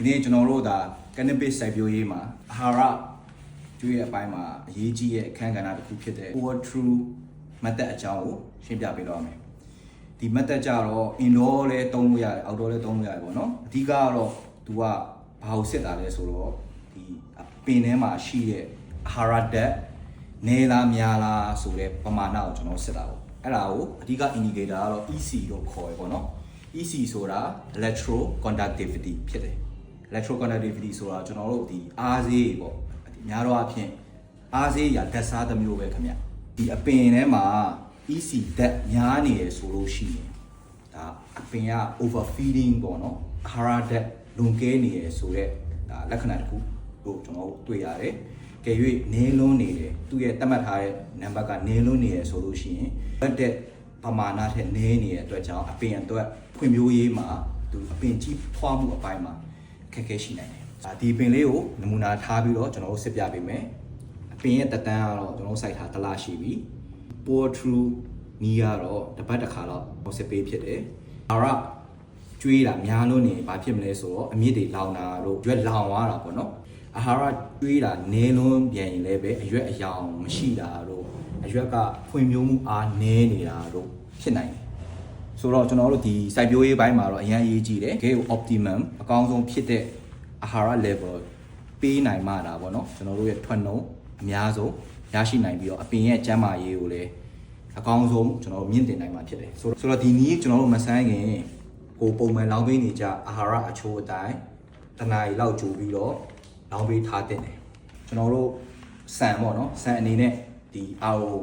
ဒီနေ့ကျွန်တော်တို့ဒါ cannabis စိုက်ပျိုးရေးမှာအာဟာရကျွေးရဲ့အပိုင်းမှာအရေးကြီးရဲ့အခန်းကဏ္ဍတစ်ခုဖြစ်တဲ့ Power True method အကြောင်းကိုရှင်းပြပေးတော့မယ်ဒီ method ကြတော့ indoor လဲသုံးလို့ရတယ် outdoor လဲသုံးလို့ရတယ်ပေါ့နော်အဓိကကတော့ तू ကဘာကိုစစ်တာလဲဆိုတော့ဒီပင်ထဲမှာရှိတဲ့အာဟာရဓာတ်နေလားများလားဆိုတဲ့ပမာဏကိုကျွန်တော်စစ်တာပေါ့အဲ့ဒါကိုအဓိက indicator ကတော့ EC လို့ခေါ်ရပေါ့နော် EC ဆိုတာ electroconductivity ဖြစ်တယ် electroconductivity ဆိုတာကျွန်တော်တို့ဒီအားစေးပေါ့ဒီများတော့အဖြစ်အားစေးရဓာတ်စားတစ်မျိုးပဲခင်ဗျဒီအပင်ထဲမှာ EC ဓာတ်များနေရဆိုလို့ရှိရင်ဒါအပင်က overfeeding ပေါ့နော်အာဟာရဓာတ်လွန်ကဲနေရဆိုတော့ဒါလက္ခဏာတစ်ခုလို့ကျွန်တော်တို့တွေ့ရတယ်ကဲ၍နေလွန်းနေတယ်သူ့ရဲ့တတ်မှတ်ထားတဲ့နံပါတ်ကနေလွန်းနေရဆိုလို့ရှိရင်ဓာတ်တဲ့ပမာဏထက်နည်းနေတဲ့အတွက်ကြောင့်အပင်အတွက်ဖွံ့ဖြိုးရေးမှာသူအပင်ကြီးထွားမှုအပိုင်းမှာခ က်ခဲရှိနိုင်တယ်။ဒါဒီပင်လေးကိုနမူနာထားပြီးတော့ကျွန်တော်တို့စစ်ပြပေးမယ်။အပင်ရဲ့တက်တန်းကတော့ကျွန်တော်တို့စိုက်ထားတစ်လရှိပြီ။ Pour True နီးကတော့တစ်ပတ်တစ်ခါတော့ဟောစစ်ပေးဖြစ်တယ်။အာရကျွေးတာများလို့နေဘာဖြစ်မလဲဆိုတော့အမြင့်တွေလောင်တာတို့ရွက်လောင်သွားတာပေါ့နော်။အာဟာရကျွေးတာနည်းလွန်းပြန်ရင်လည်းပဲအရွက်အယောင်မရှိတာတို့အရွက်ကဖွံ့ဖြိုးမှုအားနည်းနေတာတို့ဖြစ်နိုင်တယ်။ ဆိုတော့ကျွန်တော်တို့ဒီစိုက်ပျိုးရေးဘိုင်းမှာတော့အရင်အရေးကြီးတယ် game optimum အကောင်းဆုံးဖြစ်တဲ့အာဟာရ level ပေးနိုင်မှတာပေါ့နော်ကျွန်တော်တို့ရဲ့ထွက်နှုံအများဆုံးရရှိနိုင်ပြီးတော့အပင်ရဲ့ကျန်းမာရေးကိုလည်းအကောင်းဆုံးကျွန်တော်တို့မြင့်တင်နိုင်မှာဖြစ်တယ်ဆိုတော့ဆိုတော့ဒီနည်းကျွန်တော်တို့မဆန်းခင်ကိုပုံမှန်လောင်းပေးနေကြအာဟာရအချိုးအတိုင်းတနားရီလောက်ကြိုပြီးတော့လောင်းပေးထားတင်တယ်ကျွန်တော်တို့ဆန်ပေါ့နော်ဆန်အနေနဲ့ဒီ RO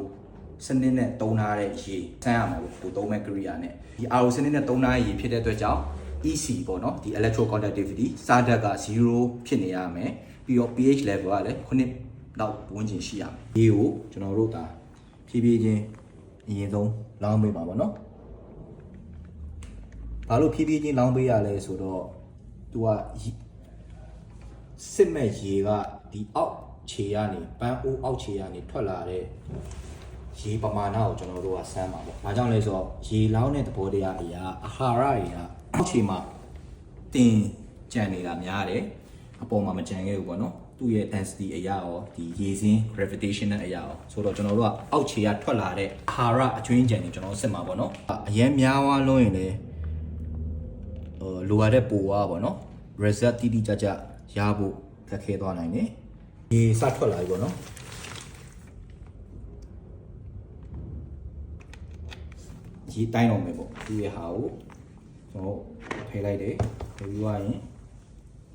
စနစ်နဲ့တုံးထားတဲ့ရေစမ်းရမှာပေါ့ကိုသုံးမဲ့ Korea နဲ့ဒီ RO စနစ်နဲ့တုံးထားတဲ့ရေဖြစ်တဲ့အတွက်ကြောင့် EC ပေါ့နော်ဒီ electroconductivity စာဓာတ်က0ဖြစ်နေရမယ်ပြီးတော့ pH level ကလည်း9လောက်ဝန်းကျင်ရှိရမယ်ရေကိုကျွန်တော်တို့ကဖြည်းဖြည်းချင်းအရင်ဆုံးလောင်းပေးပါပေါ့နော်ဘာလို့ဖြည်းဖြည်းချင်းလောင်းပေးရလဲဆိုတော့သူကစစ်မဲ့ရေကဒီအောက်ခြေကနေပန်းအိုးအောက်ခြေကနေထွက်လာတဲ့ ရေပမာဏကိုကျွန်တော်တို့ကစမ်းပါပေါ့။ဘာကြောင့်လဲဆိုတော့ရေလောင်းတဲ့သဘောတရားအရာအာဟာရတွေကအောက်ခြေမှာတင်ကြံနေတာများတယ်။အပေါ်မှာမကြံခဲ့ဘူးပေါ့နော်။သူ့ရဲ့ density အရာရောဒီရေစင်း gravitational အရာရောဆိုတော့ကျွန်တော်တို့ကအောက်ခြေကထွက်လာတဲ့အာဟာရအကျွင်းကြံတွေကျွန်တော်စစ်မှာပေါ့နော်။အရင်များသွားလို့ရင်လည်းဟိုလိုရတဲ့ပိုွားပေါ့နော် result တိတိကျကျရဖို့ခက်ခဲသွားနိုင်တယ်။ရေစထွက်လာပြီပေါ့နော်။ ရေးတိုင်းအောင်မယ်ပေါ့ဒီရဟာကိုကျွန်တော်ဖယ်လိုက်တယ်ဖယ်ပြီးသွားရင်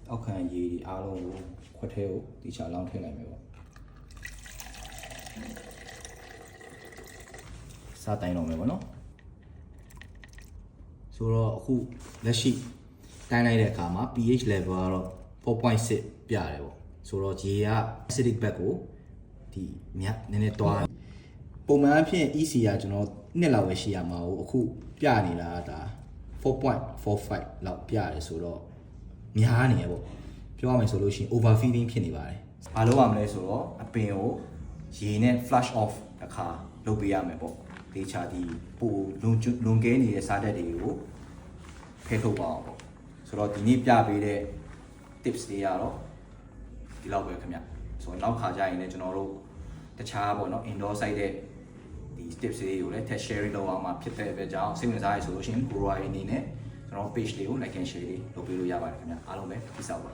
အောက်ခံရေးဒီအားလုံးကိုခွက်ထဲကိုဒီချာလောင်းထည့်လိုက်မယ်ပေါ့စတိုင်းအောင်မယ်ပေါ့နော်ဆိုတော့အခုလက်ရှိတိုင်းလိုက်တဲ့အခါမှာ pH level ကတော့4.6ပြရတယ်ပေါ့ဆိုတော့ရေက acidic bed ကိုဒီမြတ်နည်းနည်းတွား ပုံမှန်အဖြစ် EC ကကျွန်တော်နှစ်လောက်ပဲရှိရမှာကိုအခုပြနေတာကဒါ4.45လောက်ပြရတယ်ဆိုတော့များနေရပေါ့ပြောရမယ်ဆိုလို့ရှိရင် overfeeding ဖြစ်နေပါတယ်။ဘာလုပ်ရမလဲဆိုတော့အပင်ကိုရေနဲ့ flush off တစ်ခါလုပ်ပေးရမယ်ပေါ့။ဒေချာဒီပိုလွန်ကျွလွန်ကဲနေတဲ့စားတက်တွေကိုဖယ်ထုတ်ပါအောင်ပေါ့။ဆိုတော့ဒီနေ့ပြပေးတဲ့ tips တွေကတော့ဒီလောက်ပဲခင်ဗျ။ဆိုတော့နောက်ခါကျရင်လည်းကျွန်တော်တို့တခြားပေါ့နော် indoor site တဲ့ ဒီ tips တွေကိုလည်း test sharing လုပ်အောင်မှာဖြစ်တဲ့အတွက်ကြောင့်စိတ်ဝင်စားရဆိုလို့ရှိရင် grower အနေနဲ့ကျွန်တော် page လေးကို like and share လေးလုပ်ပေးလို့ရပါတယ်ခင်ဗျအားလုံးပဲပြီးစားပါ